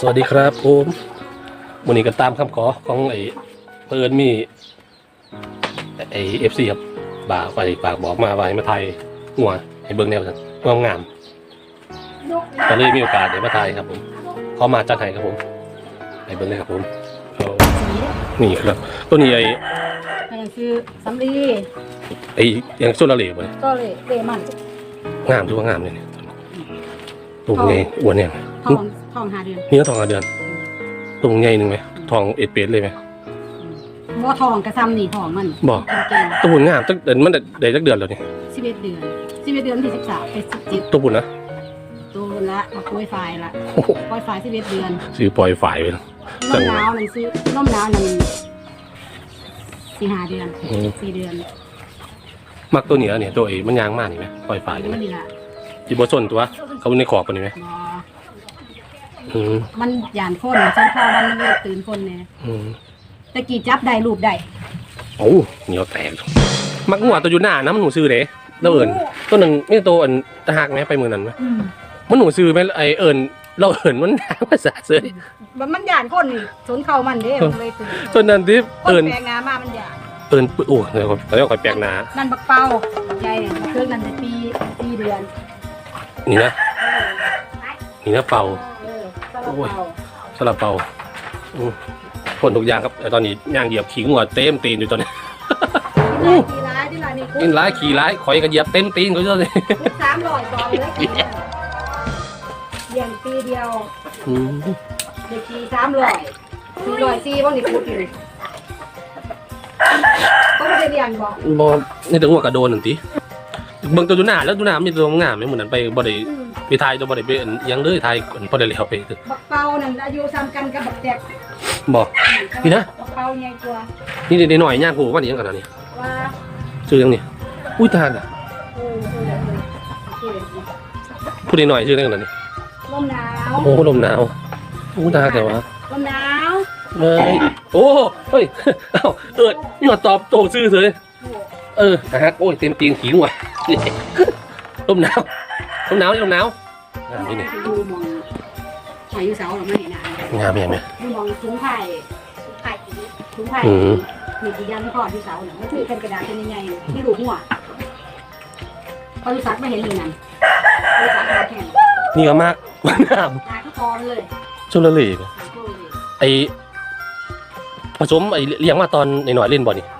สวัสดีครับผมวันนี้ก็ตามคำขอของไอ้เพิ่นมีไอ้เอฟซีครับบากไปปากบอกมาว่าให้มาไทยหัวให้เบิ่งแนวงามงามๆก็เลยมีโอกาสได้มาไทยครับผมเขามาจัดให้ครับผมให้เบิ่งเลยครับผมเอานี่ครับตัวนี้ไอ้อันนั้นคือสำลีไอ้ยังโซลาร์เหลวเลยก็เลยเดมันงามดูว่างามเลยเนี่ยตัวไงอ้วนเนี่ย ทองทองหาเดือนนี่ก็ทองกระเดือนตัวใหญ่หนึ่งไหมทองเอ็ดเป็ดเลยไหมบ่ทองกระซำนี่ทองมันบอกเก่งตัวบุญงามตั้งเดือนมันได้จักเดือนแล้วนี่สิบเอ็ดเดือนสิบเอ็ดเดือนที่สิบสามเป็นสิบเจ็ดตัวบุญนะตัวละมาคุยไฟละโอ้โหคุยไฟสิบเอ็ดเดือนซื้อปล่อยฝ่ายไปแล้วน้มหนาวนั่นซื้อน้มหนาวนั่นสี่ห้าเดือนอืมสี่เดือนมักตัวเหนือเนี่ยตัวไอ้มันยางมากนี่ไหมปล่อยฝ่ายอันนี่ไหมนี้ละจีบส้นตัว เขาในขอบปะนี่ไหมบ่ อืมมันหยานคนฉันพอมันเลยตื่นคนเนี่ยอืมตะกี้จับได้รูปได้โอ้เหนียวแตกมักหัวตัวอยู่หน้านะมันหนูซื้อเด้แล้วเอิญตัวหนึ่งไม่ตัวอันตะหักไหมไปมือนั้นไหมอืมมันหนูซื้อไหมไอเอิญเราเอิญมันหนาภาษาเสือมันมันหยานคนนี่สนเข้ามันเด้มันเลยตื่นตัวนั้นที่คนเอิญแปลงงามามันหยานเอิญโอ้เดี๋ยวก่อนเดี๋ยวคอยแปลกหนานั่นบักเป้าใหญ่เนี่ยมันคือนั่นได้ปีปีเดือนนี่นะนี่นะเป่า เออตะละเป้าสลับเป่าอืมผลทุกอย่างครับแต่ตอนนี้ย่างเหยียบขิงหัวเต็มตีนอยู่ตอนนี้กี่ร้ายที่ร้านนี่กินร้ายขี่ร้ายข่อยก็เหยียบเต็มตีนเขาเจ้าเลยสามร้อยกว่าเลยเรียนปีเดียวอืมเด็กขี่สามร้อยสี่ร้อยสี่บ้างนี่พูดอยู่ก็ไม่ได้เรียนบอกบอนี่แต่หัวกระโดนหนึ่งที เบิ่งตัวดูหน้าแล้วดูหน้ามีตัวงามไหมเหมือนนั้นไปบ่ได้อืมไปทายตัวบ่ได้ไปอันหยังเลยทายอันบ่ได้เลี้ยวไปคือบักเป้านั่นอายุซ้ำกันกับบักแจกบอกนี่นะบักเป้าใหญ่กว่านี่เด็กๆหน่อยย่างกูว่านี่ยังกันนะนี่ว่าชื่อยังนี่อุ้ยทานอะเออเออเออเออพูดหน่อยชื่อยังกันนี่ลมหนาวโอ้โหลมหนาวอู้ทานแต่ว่าลมหนาวเฮ้ยโอ้เฮ้ยเอ้าเอิดนี่มาตอบโตซื่อเลย เออนะฮะโอ้ยเต็มตีนขิงว่ะลมหนาวลมหนาวนี่ลมหนาวงามนี่นี่ดูมองหอยอยู่เสาหรือไม่เห็นอะงามยังไงดูมองถุงไผ่ไผ่ถุงไผ่อืมมีกี่ยันพ่อที่เสาเนี่ยมันถือเป็นกระดาษเป็นยังไงที่ดูหัวพอรู้สักไม่เห็นเลยนั่นรู้สักมาแข่งนี่ก็มากงามตายก็พอเลยชุลเลตายก็เลยไอผสมไอเลี้ยงมาตอนหน่อยๆเล่นบ่นี่หอมนี่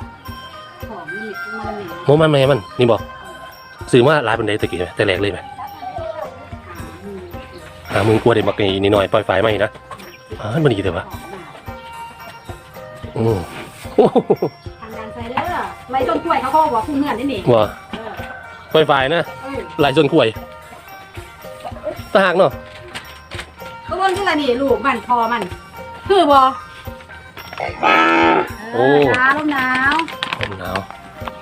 มันเหนียวโมมันแม่มันนี่บอกซื้อมาหลายปันไดตะกี้ไหมแต่แรกเลยไหมหามึงกลัวเด็กบักนี่หน่อยปล่อยไฟไหมนะอ่ามันดีแต่ว่าอืมโอ้โหทางการใส่เด้อไรต้นกล้วยเขาก็บอกคู่เงื่อนนี่นี่ว่าเออปล่อยไฟนะเออหลายจนกล้วยตาหักเนาะก็เบิ่งที่ละนี่ลูกมันพอมัน คือบ่โอ้หนาวลมหนาวลมหนาว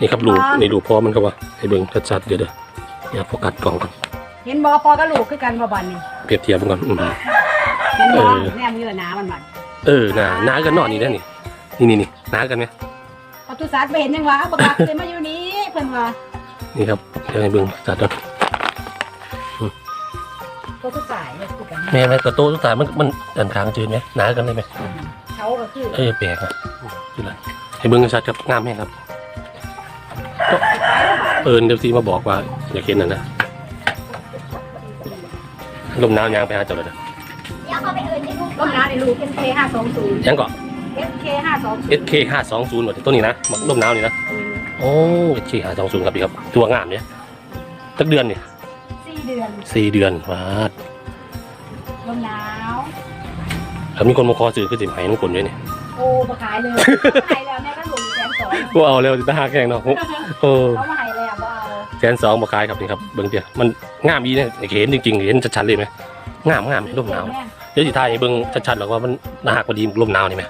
นี่ครับลูกนี่ลูกพ่อมันก็ว่าให้เบิ่งชัดๆเดี๋ยวเด้ออย่าโฟกัสกล่องก่อนเห็นบ่พอกับลูกคือกันบ่บัดนี่เปรียบเทียบมันก่อนอืมเห็นบ่เออแนมเยอะหนามันบัดเออหนาหนากันเนอนนี่ได้อนี่นี่นี่นี่หนากันไหมปตุสัตว์ไปเห็นยังวะบักลักเลยมาอยู่นี้เพิ่นว่านี่ครับเดี๋ยวให้เบิ่งจัดก่อนตัวสุดสายเนี่ยคือกันแม่แม่กระโตสุดท้ายมันมันดันทางจืดไหมหนากันเลยไหมเขาก็คือเออแปลกอะคืออะไรให้เบิ่งชัดครับงามแม่ครับก็ เอิญเดี๋ยวซีมาบอกว่า อยากเห็นน่ะนะลมหนาวยางไปหาเจ้าเลยนะลมหนาวในลูก SK 520ยังก่อน SK 520 SK ห้าสองศูนย์หมดตัวนี้นะลมหนาวนี่นะโอ้ SK ห้าสองศูนย์ครับพี่ครับ ตัวงามเนี่ยสักเดือนเนี่ยสี่เดือนสี่เดือนวาดลมหนาวแล้วมีคนมาขอซื้อคือสิบไห้น้ำกลนด้วยเนี่ยโอ้มาขายเลยขายแล้วแม่ก็หลุม แสนสองกูเอาแล้วจะหาแข่งเนาะโอ้เขามาขายแล้วว่าเอาแสนสองมาขายครับนี่ครับเบิ่งเดียวมันงามดีเนี่ยเห็นจริงๆเห็นชัดๆเลยไหมงามงามลมหนาวเดี๋ยวสิถ่ายให้เบิ่งชัดๆแล้วว่ามันน่าหักพอดีลมหนาวนี่ไหม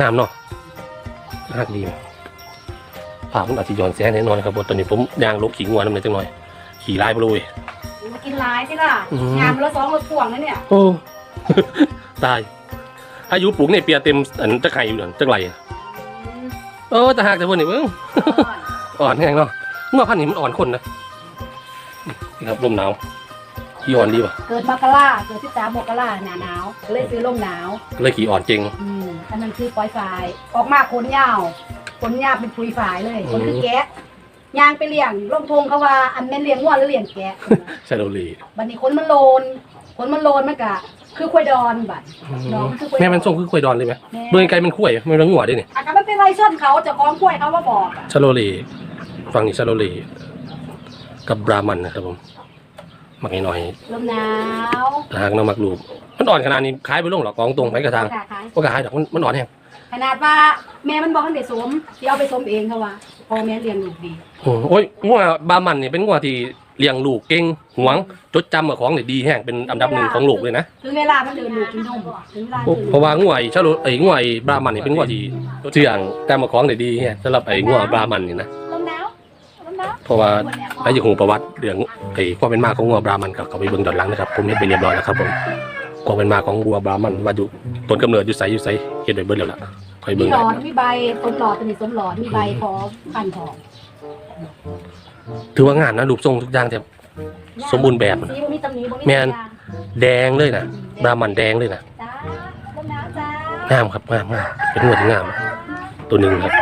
งามเนาะน่าหักดีไหมภาพมันอาจจะย้อนแสงแน่นอนครับบตอนนี้ผมยางลบขี่งัวน้ำเลยจังหน่อย ขี่ไล่ไปเลย มากินลายใช่ล่ะอืม งานละสองรถพ่วงนะเนี่ยโอ้ ตายอายุปลูกเนี่ยเปียเต็มอันตะไคร้อยู่นั่นจังไรอะ โอ้แต่หักแต่พวกนี้เบิ่งอ่อนแห้งเนาะงัวพันธุ์นี้มันอ่อนคนนะนี่ครับลมหนาวขี้อ่อนดีป่ะเกิดมกราเกิดที่สามมกราหนาหนาวก็เลยซื้อลมหนาวก็เลยขี้อ่อนจริงอืมอันนั้นคือปล่อยฝายออกมาขนยาวขนยาวเป็นปุยฝายเลยคนคือแกะยางไปเลี้ยงลงทงเขาว่าอันแม่นเลี้ยงวัวหรือเลี้ยงแกะชาโลลีบัดนี้ขนมันโลนขนมันโลนมันกะ คือควายดอนบัดน้องคือคุยแม่มันส่งคือคุยดอนเลยไหมแม่เบื่อไกลมันคุยไม่ต้องหัวด้วยนี่อาการมันเป็นไรส้นเขาเจะคล้าของควายเขาว่าบอกอะชาโลลีฟังนี่ชาโลลีกับบรามันนะครับผมมักหน่อยลมหนาวๆหางน้ำมักลูกมันอ่อนขนาดนี้ขายไปลงหรอกองตรงไปกระทางค่ะขายก็ขายดอกมันมันอ่อนแฮงขนาดว่าแม่มันบอกให้ไปสวมที่เอาไปสวมเองเขาว่าพอแม่เลี้ยงลูกดีโอ้โอ้ยงัวบรามันนี่เป็นงัวที่ เลี้ยงลูกเก่งหวง จดจำกับของนี่ดีแห้งเป็นอันดับหนึ่งของโลกเลยนะถึงเวลามันเดินลูกกินนมถึงเวลาโอ้กินเพราะว่างัวไอ้ชาโลไอ้งัวไอ้บรามันนี่เป็นงัวที่เชื่องจำกับของได้ดีแฮงสำหรับไอ้งัวบรามันนี่นะลมหนาวลมหนาวเพราะว่าไอ้ยังหูประวัติเรื่องไอ้ความเป็นมาของงัวบรามันกับเขาไปเบิ่งดอนหลังนะครับผมเห็นไปเรียบร้อยแล้วครับผมความเป็นมาของงัวบรามันว่าอยู่ต้นกำเนิดอยู่ไสอยู่ไสเห็นไปเบิ่งแล้วล่ะคอยมีเบิ่งหลได้อดมีใบต้นหลอดตัวนี้ต้นหลอดมีใบพร้อมพันทอง ถือว่างานนะรูปทรงทุกอย่างจะ สมบูรณ์แบบสีบ่มีตำหนิบ่มีแม่นตำหนิแดงเลยนะบรามันแดงเลยนะจ้าลมหนาวจ้างามครับงามงามเป็นงัวที่งาม ตัวหนึ่งครับ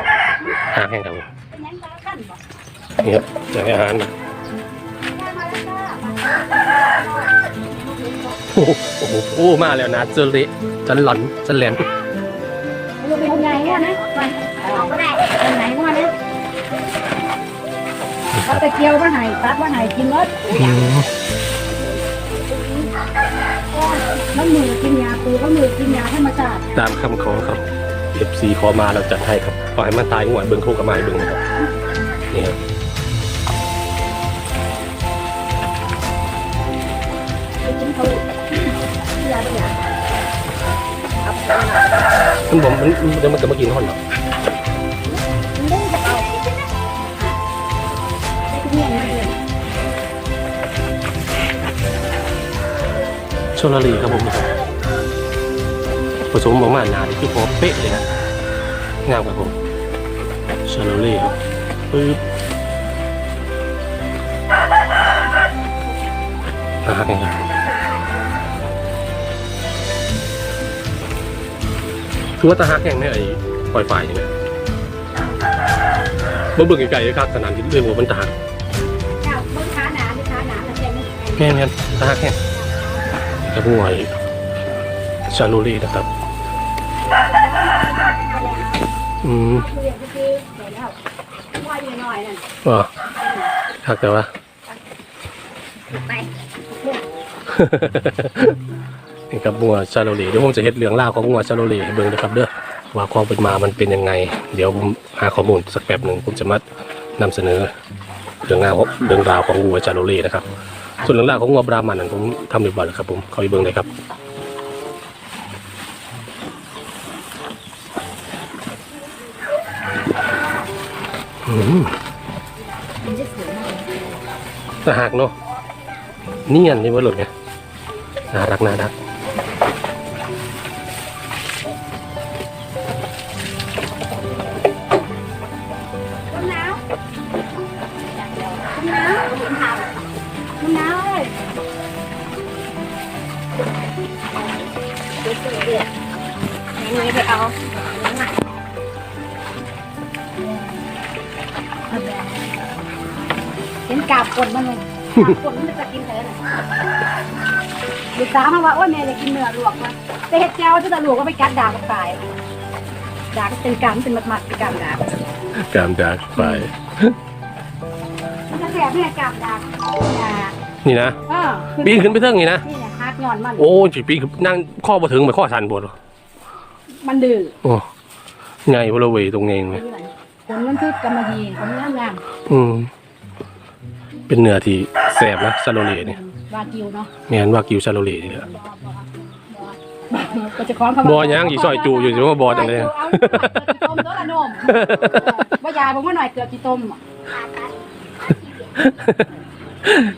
หางแห้งครับผมเป็นหยังจ้าขั้นบ่นี่ครับจะให้อาหารนะมาแล้วจ้าโอ้โหโอ้โหโอ้มาแล้วนะเจอเละจันหลอนจันแหลนลูกเป็นไงวะนะไปออกก็ได้เป็นไหนวะนะ เอาตะเกียวมาให้ตัดมาให้กินรสอืมน้ำมือกินยาปูก็มือกินยาธรรมชาติตามคำขอครับ FC ขอมาเราจัดให้ครับขอให้มันตายงัวเบิ่งโคกกับไม้เบิ่งนะครับนี่ครับไปกินเขายาด้วยยามันบอกมันมันเดี๋ยวมันจะมากินห้อนหรอ ชลารีครับผมนะครับผสมออกมาหนานี่คือพอเป๊ะเลยนะงามครับผมโชลารีครับปึ๊บอาหารครับคือว่าตาฮักแห่งเนี่ยไอ้ปล่อยไฟใช่ไหมเบิ่งเบิ่งไกลๆเลยครับขนาดที่เรื่องว่ามันตาฮักเจ้าเบิ่งขาหนาดิขาหนาแต่เพียงนี้แม่นครับตาฮักแห่ง กระบวยชาลูรีนะครับ อืมอเดี๋ยวแล้วว่าอยู่หน่อยนั่นอ๋อฮักแต่ว่าไปนี่ครับงัวชาโลเลเดี๋ยวผมจะเฮ็ดเรื่องราวของงัวชาโลเลให้เบิ่งนะครับ เด้อว่าความเป็นมามันเป็นยังไง เดี๋ยวผมหาข้อมูลสักแป๊บหนึ่งผมจะมานำเสนอเรื่องราวเรื่องราวของงัวชาโลเลนะครับ ส่วนเรื่องๆของงัวบรามันนั้นผมทำเรียบร้อยแล้วครับผมเข้าไปเบิ่งเลยครับอืมแต่หากเนาะเนียนนี่ว่าหลุดไงน่ารักน่ารัก ห็นกาบกดมันเลยกาบกดมันจะกินแต่ละลูกสาวมาว่าโอ้ยแม่จะกินเนื้อลวกนะแต่เห็ดแก้วจะลวกก็ไปกัดดาบกับตายดาบเป็นกามเป็นมัดๆเป็นกามดาบกามจากไปมันจะแสบเนี่ยกามดาบนะนี่นะเออปีนขึ้นไปเทิงนี่นะนี่เนี่ยฮักงอนมันโอ้ยปีนขึ้นนั่งข้อบ่ถึงไปข้อสันบดมันดื้อโอ้ไงพลเวยตรงเองเลยผลมันคือกำมะหยี่ผลงามงามอืม เป็นเนื้อที่แสบนะซาโลเลเนี่ย วากิวเนาะแม่นว่ากิวซาโลเลนี่แหละก็จะคล้องเขาบอยังอีซอยจูอยู่สิว่าบอจังเลยเอาต้มตัวละนมว่ายาผมว่าหน่อยเกลือจีต้ม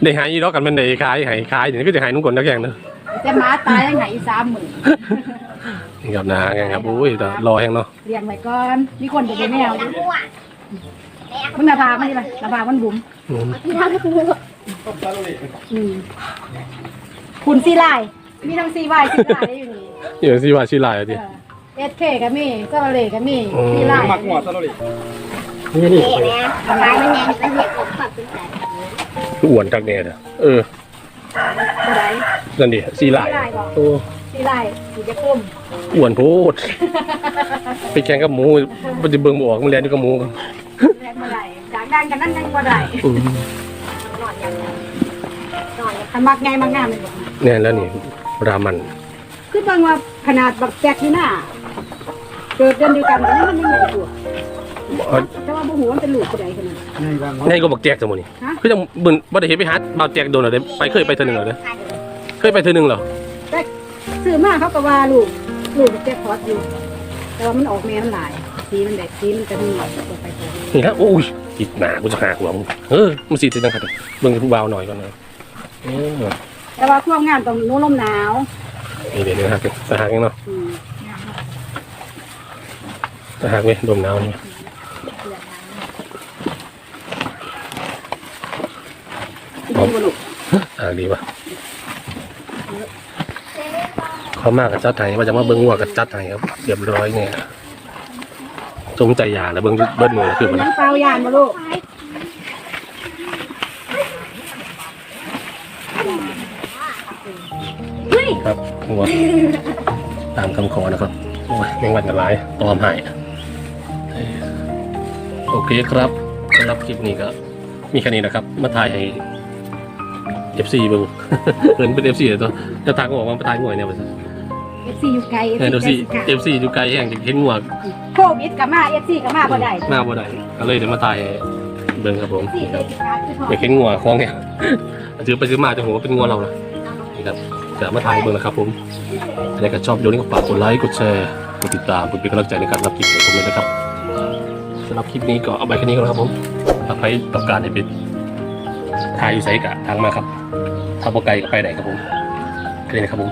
ได้หายอีดอกกันมันได้ขายหายขายอย่างนี้ก็จะหายนุ่งกลนักแข่งเนอะแต่หมาตายยังไงอีสามหมื่นนี่ครับนะแข่งครับโอ้ยแต่รอแห้งเนาะเรียงไว้ก่อนมีคนจะเป็นแนวอยู่ มึงหน้าผากมันใช่ไหมหน้าผากมันบุ๋มอืมอืมคุณซีไลน์มีทั้งซีไวซีไลน์ได้อยู่นี่อยู่สิว่าชื่อลายอะดิเอสเคก็มีซาเลก็มีอืมซีไลน์มักหมวดซะเลยนี่นี่เอ๋นะร้านมันไงมันเห็นผมฝักเป็นแต่อ้วนทักแน่เด้อเออ บ่ได้นั่นดิสีลายซีไลน์บอกโอ้ ซีไลน์สีจะคุ้มอ้วนโพดไปแข่งกับหมูมันจะเบิ่งบ่ออกมันแล่นอยู่กับหมูแรงบ่ได้ดังดังกันนั่นยังบ่ได้อืมหนอนยังไงหน่อยคันมักไงมักงามเลยบอกแน่แล้วนี่รามันคือเบางว่าขนาดบักแจกนี่น่ะเกิดเดือนเดียวกันแต่มันยังใหญ่กว่าเอ่อแต่ว่าบ่ฮู้ว่ามันเป็นลูกผู้ใดกันน่ะในบ้านไงก็บอกแจกจังมื้อนี้ฮะคือจังเบิ่นบ่ได้เห็นไปหาบ่าวแจกโดนแล้วเด้ไปเคยไปเทื่อหนึงแล้วเด้เคยไปเทื่อหนึงเหรอแต่ ซื้อมาเขาก็ว่าลูก ลูกบักแจกพอดอยู่ แต่ว่ามันออกแม่มันหลายสีมันแดกสีมันก็มีตัวไปตัวนี่ฮะโอ้ยติดหนากูจะหาหัวมึงเออมันสิติดจังครับเบิ่งผู้บ่าวหน่อยก่อนนะเออแต่ว่าความงามต้องนู้นลมหนาวนี่เดี๋ยวนี้ฮะสหากยังเนาะอืมสหากเว้ยดมหนาวนี่ดีบ่ลูกอ่าดีป่ะ เขามากกับจัดไห้ว่าจะมาเบิ้งวัวกับจัดไห้ครับเรียบร้อยเนี่ยจงใจอยาแล้วเบิ้งเบิ้ลมือคือมันน้ำเปล่ายานบ่ลูกครับวัวตามคำขอนะครับโอ้ยแมงวันกันหลายตอมให้เออโอเคครับสำหรับคลิปนี้ก็มีแค่นี้นะครับ มาถ่ายให้ FC เบิ้งเอินเป็น FC เลยตัวจะทางก็บอกว่ามาถ่ายงวยเนี่ยไปซะ เอฟซีอยู่ไกลเออ FC FC อยู่ไกลแห่งจะเห็นงวโควิดก็มาเอฟซีก็มาบ่ได้มาบ่ได้ก็เลยเดี๋ยวมาถ่ายให้เบิ่งครับผมสี่นี่คเอรับฟซีการคืออยากเห็นงัวคล้องเนี่ยซื้อไปซื้อมาจะหัวาเป็นงัวเรานะนี่ครับจะมาถ่ายเบิ่งนะครับผมถ้าใครชอบโยนก็ฝากกดไลค์กดแชร์กดติดตามเพื่อเป็นกำลังใจในการรับคลิปของผมเลยนะครับสำหรับคลิปนี้ก็เอาไปแค่นี้ก่อนครับผมถ้าใครต้องการให้เป็นถ่ายอยู่ไสกะทางมาครับถ้าบ่ไกลก็ไปไหนครับผมแค่นี้นะครับผม